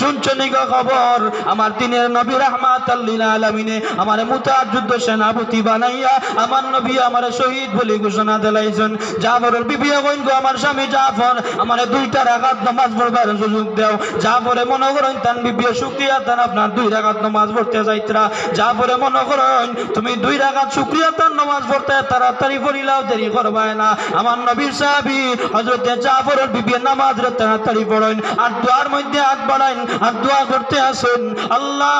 শুনছো নিগো খবর? আমার দিনের নবী রহমাত আলামিনে আমার মুতার যুদ্ধ সেনাপতি বানাইয়া আমার নবী আমার শহীদ বলে ঘোষণা দিলাইছেন। জাফরের বিবি কইন গো আমার স্বামী জাফর, আমার দুইটা রাগাত নামাজ পড়বার সুযোগ দেও। জাফরে মনে করেন তান বিবি, শুক্রিয়া তান আপনার দুই রাগাত নামাজ পড়তে যাইতরা। জাফরে মনে করেন, তুমি দুই রাগাত শুক্রিয়া তান নামাজ পড়তে তাড়াতাড়ি পড়িলাও দেরি করবাই না। আমার নবীর সাহাবি হযরতে জাফরের বিবি নামাজ তাড়াতাড়ি পড়েন। আর দোয়ার মধ্যে হাত বাড়াইন আর দোয়া করতে আসুন। আল্লাহ,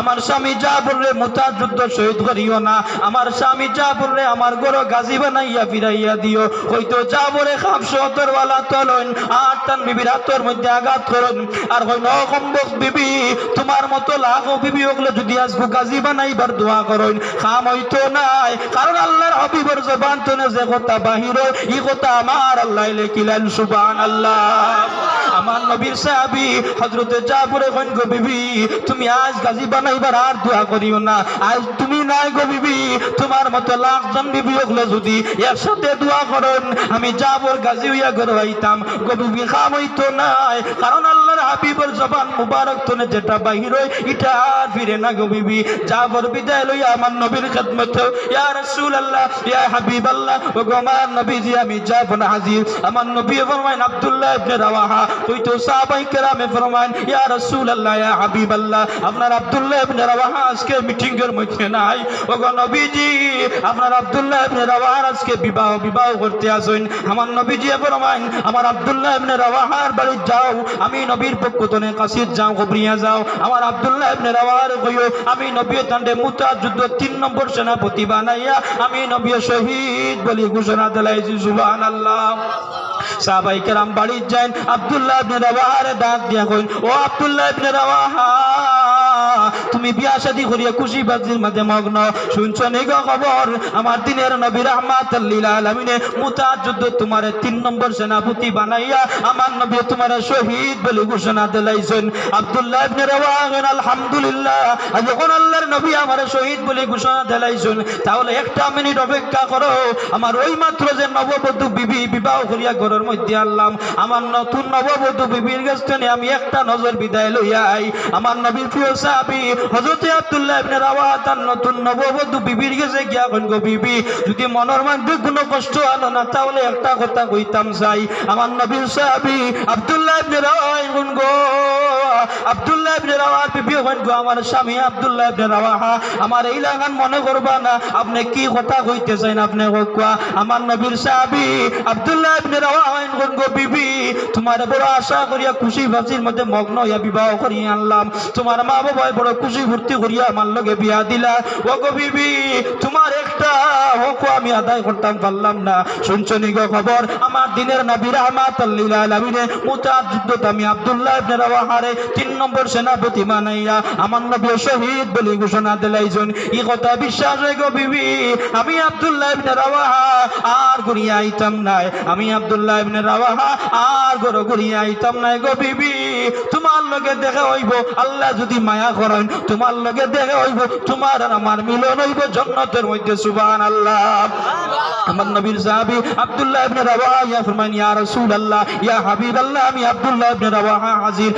আমার স্বামী জাফর রে মুতার যুদ্ধ শহীদ করিও না। আমার স্বামী জাফর রে আমার গরো গাজী বানাইয়া ফিরাইয়া দিও। হয়তো খাপ সতর ওয়ালা তলন, আর তান বিবির হাতর মধ্যে আঘাত করুন। আর হয় নকম্বক বিবি, তোমার মতো লাখো বিবি ওগুলো যদি আজকে গাজী বানাইবার দোয়া করুন। খাম হইতো নাই, কারণ আল্লাহর হবিবর জবান তো যে কথা বাহির। ই কথা আমার আল্লাহ লেখিলেন সুবান আল্লাহ আমার নবীর সাহাবি হজরতে জাফরে কইন গো বিবি, তুমি আজ গাজী বানাইবার আর দোয়া করিও না। আজ তুমি নাই গো বিবি, তোমার মতো লাখজন বিবি ওগুলো যদি একসাথে দোয়া করুন, আমি জাফর গাজী হইয়া ঘর হইতাম গো বিবি, খাম হইতো নাই, কারণ আল্লাহর হাবিবের জবান মুবারক তনে যেটা বাহির হয় এটা আর ফিরে না গো বিবি। জাফর বিদায় লইয়া আমার নবীর খেদমত ইয়া রাসূলুল্লাহ, ইয়া হাবিবাল্লাহ ও গো আমার নবীজি, আমি জাফর হাজির। আমার নবী ফরমাইন আব্দুল্লাহ ইবনে রাওয়াহা, তুই তো সাহাবাই কেরামে ফরমাইন ইয়া রাসূলুল্লাহ, ইয়া হাবিবাল্লাহ, আপনার আব্দুল্লাহ ইবনে রাওয়াহা আজকে মিটিং এর মধ্যে নাই। ও গো নবীজি, আপনার আব্দুল্লাহ ইবনে রাওয়াহা আজকে বিবাহ বিবাহ করতে আসুন। আমার নবীজি ফরমাইন, আমার আব্দুল্লাহ ইবনে রাওয়াহার বাড়ি যাও, আমি নবীর পক্ষ তনে যাও, কবরিয়া যাও। আমার আব্দুল্লাহ ইবনে রাওয়াহার কইও, আমি নবী তান্ডে মুতা যুদ্ধ তিন নম্বর সেনাপতি বানাইয়া, আমি নবী শহীদ বলি ঘোষণা দিলাইছি, সুবহানাল্লাহ। সাহাবাই কেরাম বাড়ি যান আব্দুল্লাহ ইবনে রাওয়াহার ডাক দিয়া কইন ও আব্দুল্লাহ ইবনে রাওয়াহা তুমি বিয়া শাদি করিয়া খুশি বাজির মাঝে মগ্ন। শুনছ নি গো খবর? আমার দিনের নবী রহমাত আলামিনে যুদ্ধ তোমার তিন নম্বর সেনাপতি বানাইয়া আমার নবী তোমার শহীদ বলে ঘোষণা দিলাইছেন। আব্দুল্লাহ ইবনে রাওয়াহ আলহামদুলিল্লাহ যখন আল্লাহর নবী আমার শহীদ বলে ঘোষণা দিলাইছেন। তাহলে একটা মিনিট অপেক্ষা করো। আমার ওই মাত্র যে নববধূ বিবি বিবাহ করিয়া ঘরের মধ্যে আনলাম, আমার নতুন নববধূ বিবির কাছ আমি একটা নজর বিদায় লইয়া আই আমার নবীর প্রিয় সাহাবী আব্দুল্লাহ ইবনে তার নতুন নববধূ বিবির কাছে গিয়া কইন গো বিবি, যদি মনের মধ্যে কোনো কষ্ট আলো না, তাহলে একটা কথা কইতাম চাই আমার নবীর সাহাবী ইবনে কইন গো ইবনে বিবি গো আমার স্বামী ইবনে আমার এই লাগান মনে করবা না, আপনি কি কথা কইতে চাইন আপনি কোয়া? আমার নবীর সাহাবী আব্দুল্লাহ ইবনে গো বিবি, তোমার বড় আশা করিয়া খুশি বাসির মধ্যে মগ্ন হইয়া বিবাহ করিয়া আনলাম। তোমার মা বাবাই বড় খুশি ভর্তি করিয়া আমার লগে বিয়া দিলা। ও গো বিবি, তোমার একটা হক আমি আদায় করতাম পারলাম না। শুনছো নি গো খবর? আমার দিনের নবী রহমাত লিল আলামিনে মুতার যুদ্ধ আমি আব্দুল্লাহ ইবনে রাওয়াহারে তিন নম্বর সেনাপতি বানাইয়া আমার নবী শহীদ বলে ঘোষণা দিলাইছেন। ই কথা বিশ্বাস হয় গো বিবি, আমি আব্দুল্লাহ ইবনে রাওয়াহা আর ঘুরিয়া আইতাম নাই। আমি আব্দুল্লাহ ইবনে রাওয়াহা আর গরো ঘুরিয়া আইতাম নাই গো বিবি। তোমার লগে দেখা হইব আল্লাহ যদি মায়া করেন তোমার লগে দেখা হইব তোমার আর আমার মিলন হইব জন্নতের মধ্যে সুবান আল্লাহ আমার নবীর সাহাবি আব্দুল্লাহ ইবনে রাওয়াহা ইয়া ফরমান ইয়া রাসূলুল্লাহ ইয়া হাবিবাল্লাহ আমি আব্দুল্লাহ ইবনে রাওয়াহা হাজির।